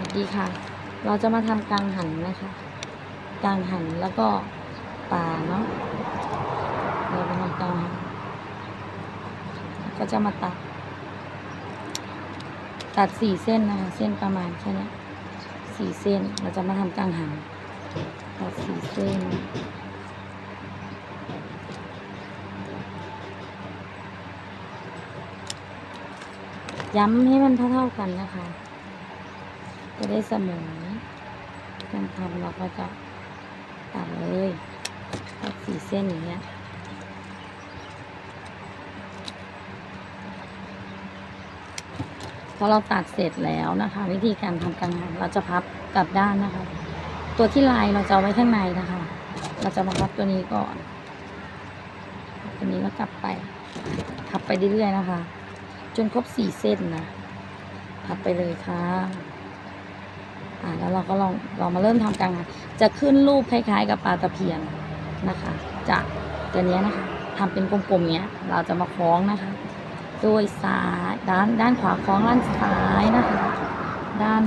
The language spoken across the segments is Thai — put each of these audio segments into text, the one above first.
วัสดีค่ะ เราจะมาทำกังหันนะคะกังหันแล้วก็ปาเนาะเราไปทำกังหันก็จะมาตัด ตัดสี่เส้นนะคะ เส้นประมาณแค่นี้สี่เส้น เราจะมาทำกังหันตัดสี่เส้นย้ำให้มันเท่าๆกันนะคะ จะได้เสมอการทำเราก็จะตัดเลยตัดสี่เส้นอย่างเงี้ยพอเราตัดเสร็จแล้วนะคะ วิธีการทำกังหันเราจะพับกลับด้านนะคะ ตัวที่ลายเราจะาไว้ข้างในนะคะ เราจะมาพับตัวนี้ก่อนตัวนี้แล้วกลับไปพับไปเรื่อยๆนะคะ จนครบสี่เส้นนะพับไปเลยค่ะ อ่าแล้วเราก็ลองเรามาเริ่มทำกังหันจะขึ้นรูปคล้ายๆ กับปลาตะเพียนนะคะจากตัวนี้นะคะทำเป็นกลมๆเนี้ย เราจะมาคล้องนะคะโดยซ้ายด้านด้านขวาคล้องด้านซ้ายนะคะ ด้าน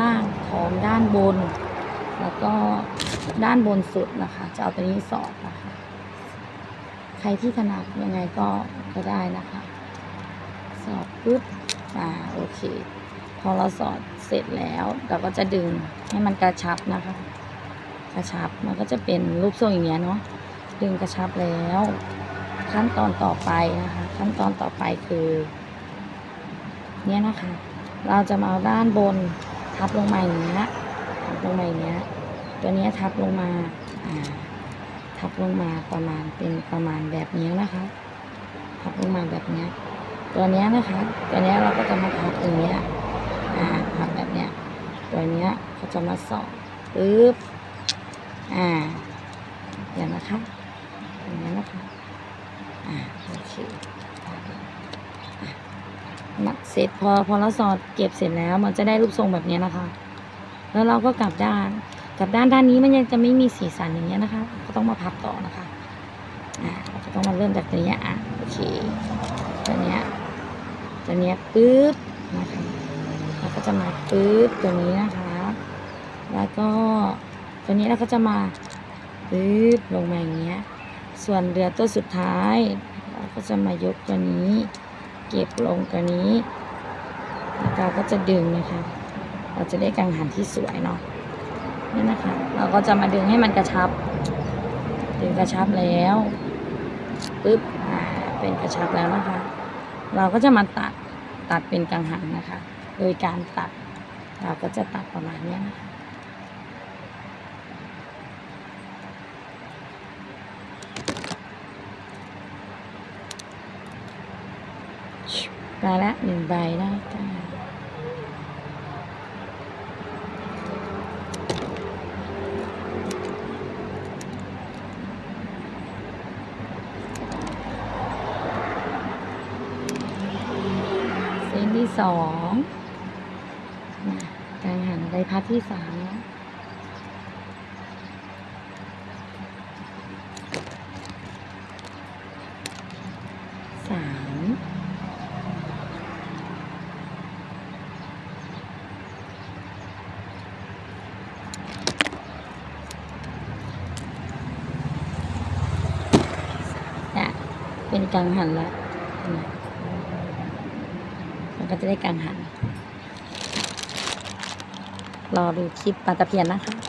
ล่างของด้านบน แล้วก็ด้านบนสุดนะคะ จะเอาตัวนี้สอดนะคะ ใครที่ถนัดยังไงก็ก็ได้นะคะ สอดปุ๊บอ่าโอเค อเราสอดเสร็จแล้วเราก็จะดึงให้มันกระชับนะคะ กระชับมันก็จะเป็นรูปทรงอย่างเงี้ยเนาะดึงกระชับแล้ว ขั้นตอนต่อไปนะคะ ขั้นตอนต่อไปคือ เนี่ยนะคะ เราจะมาเอาด้านบนทับลงมาอย่างเงี้ยทับลงมาอย่างเงี้ยตัวเนี้ยทับลงมาอ่าทับลงมาประมาณเป็นประมาณแบบนี้นะคะ ทับลงมาแบบเนี้ยตัวเนี้ยนะคะ ตัวเนี้ยเราก็จะมาทับอย่างเงี้ย อ่าทับแบบเนี้ยตัวเนี้ยเขาจะมาสอดปึ๊บอ่าเดี๋ยวนะคะอย่างนี้นะคะอ่าโอเคอะมัดเสร็จพอพอเราสอดเก็บเสร็จแล้ว มันจะได้รูปทรงแบบนี้นะคะ แล้วเราก็กลับด้านกลับด้านด้านนี้มันยังจะไม่มีสีสันอย่างเงี้ยนะคะ ก็ต้องมาพับต่อนะคะอ่าเราจะต้องมาเริ่มจากตัวเนี้ยอะโอเคตัวเนี้ยตัวเนี้ยปึ๊บนะคะ จะมาปึ๊บตัวนี้นะคะ แล้วก็ตัวนี้เราก็จะมาปึ๊บลงมาอย่างเงี้ย ส่วนเรือตัวสุดท้ายเราก็จะมายกตัวนี้ เก็บลงตัวนี้แล้วเราก็จะดึงนะคะ เราจะได้กังหันที่สวยเนาะนี่นะคะ เราก็จะมาดึงให้มันกระชับ ดึงกระชับแล้วปึ๊บอ่าเป็นกระชับแล้วนะคะ เราก็จะมาตัดตัดเป็นกังหันนะคะ โดยการตัดเราก็จะตัดประมาณนี้นะคะได้ละหนึ่งใบได้จ้าเส้นที่สอง การหันใบพัดที่สามแล้วสามเนี่ยเป็นกังหันแล้วมมันก็จะได้กังหัน รอดูคลิปปลาตะเพียนนะคะ